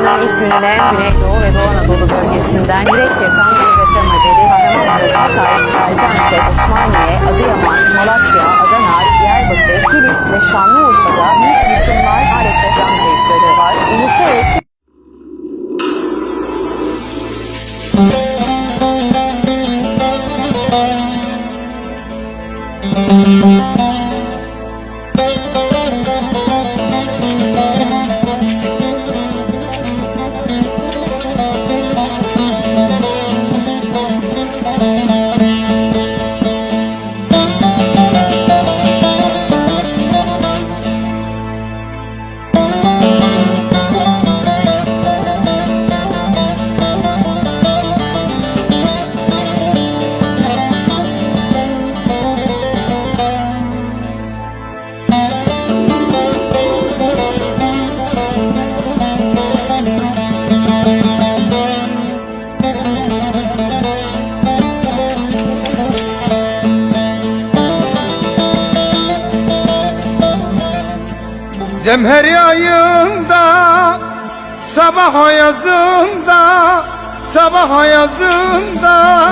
Haftanın ilk gününe Güneydoğu ve Doğu Anadolu bölgesinden direkt yakan bir deprem haberi Kahramanmaraş, Gaziantep, Osmaniye, Adıyaman, Zemher yayında Sabah ayazında Sabah ayazında.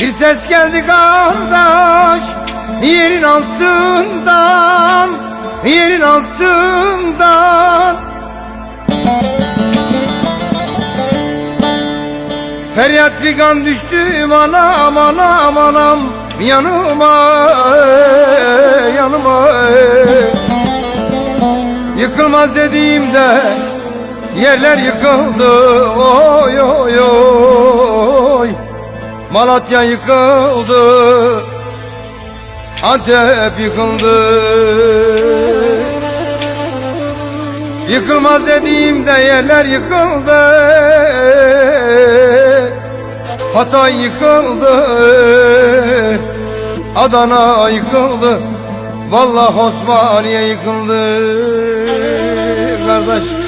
Bir ses geldi kardeş Yerin altından Yerin altından. Feryat figan düştü anam anam anam yanıma yanıma. Yıkılmaz dediğimde yerler yıkıldı. Oy oy oy. Malatya yıkıldı. Antep yıkıldı. Yıkılmaz dediğimde yerler yıkıldı Hatay yıkıldı. Adana yıkıldı. Vallahi Osmaniye yıkıldı. Kardeş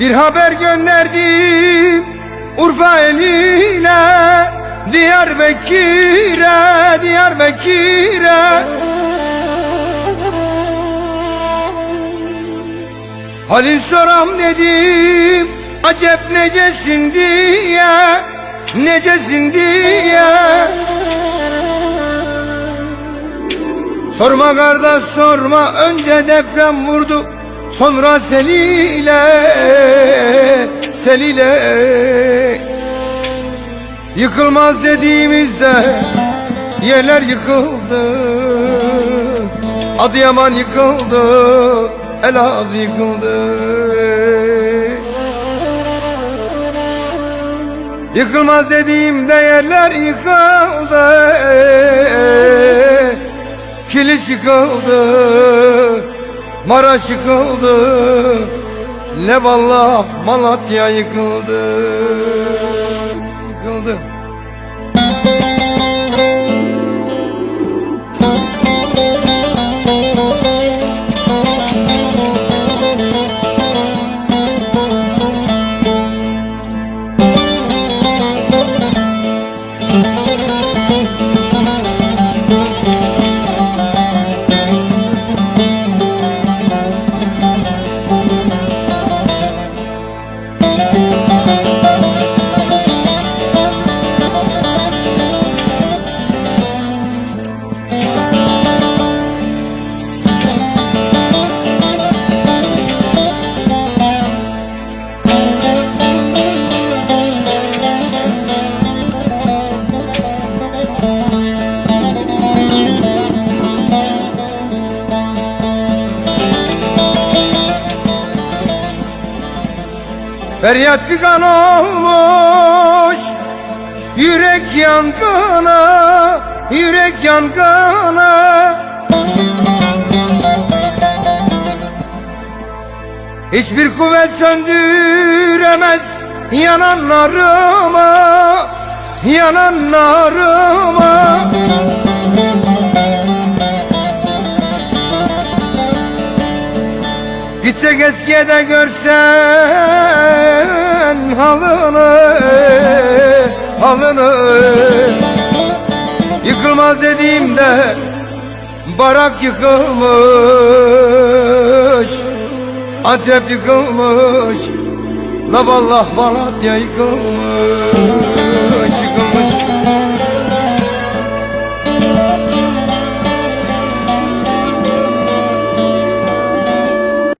Bir haber gönderdim Urfa eline Diyarbakır'a Diyarbakır'a. Halil soram dedim Acep necesin? diye Necesin? diye. Sorma kardeş sorma. Önce deprem vurdu Sonra seliyle Seliyle Yıkılmaz dediğimizde Yerler yıkıldı. Adıyaman yıkıldı Elazığ yıkıldı. Yıkılmaz dediğimde yerler yıkıldı. Kilis yıkıldı Maraş yıkıldı. Levallah Malatya yıkıldı. Yıkıldı Feryat figan olmuş Yürek yangına Yürek yangına Hiçbir kuvvet söndüremez yananlarıma Yananlarıma Gitsek eskiye görsen halını Halını. Yıkılmaz dediğimde Barak yıkılmış Antep yıkılmış La vallah Malatya yıkılmış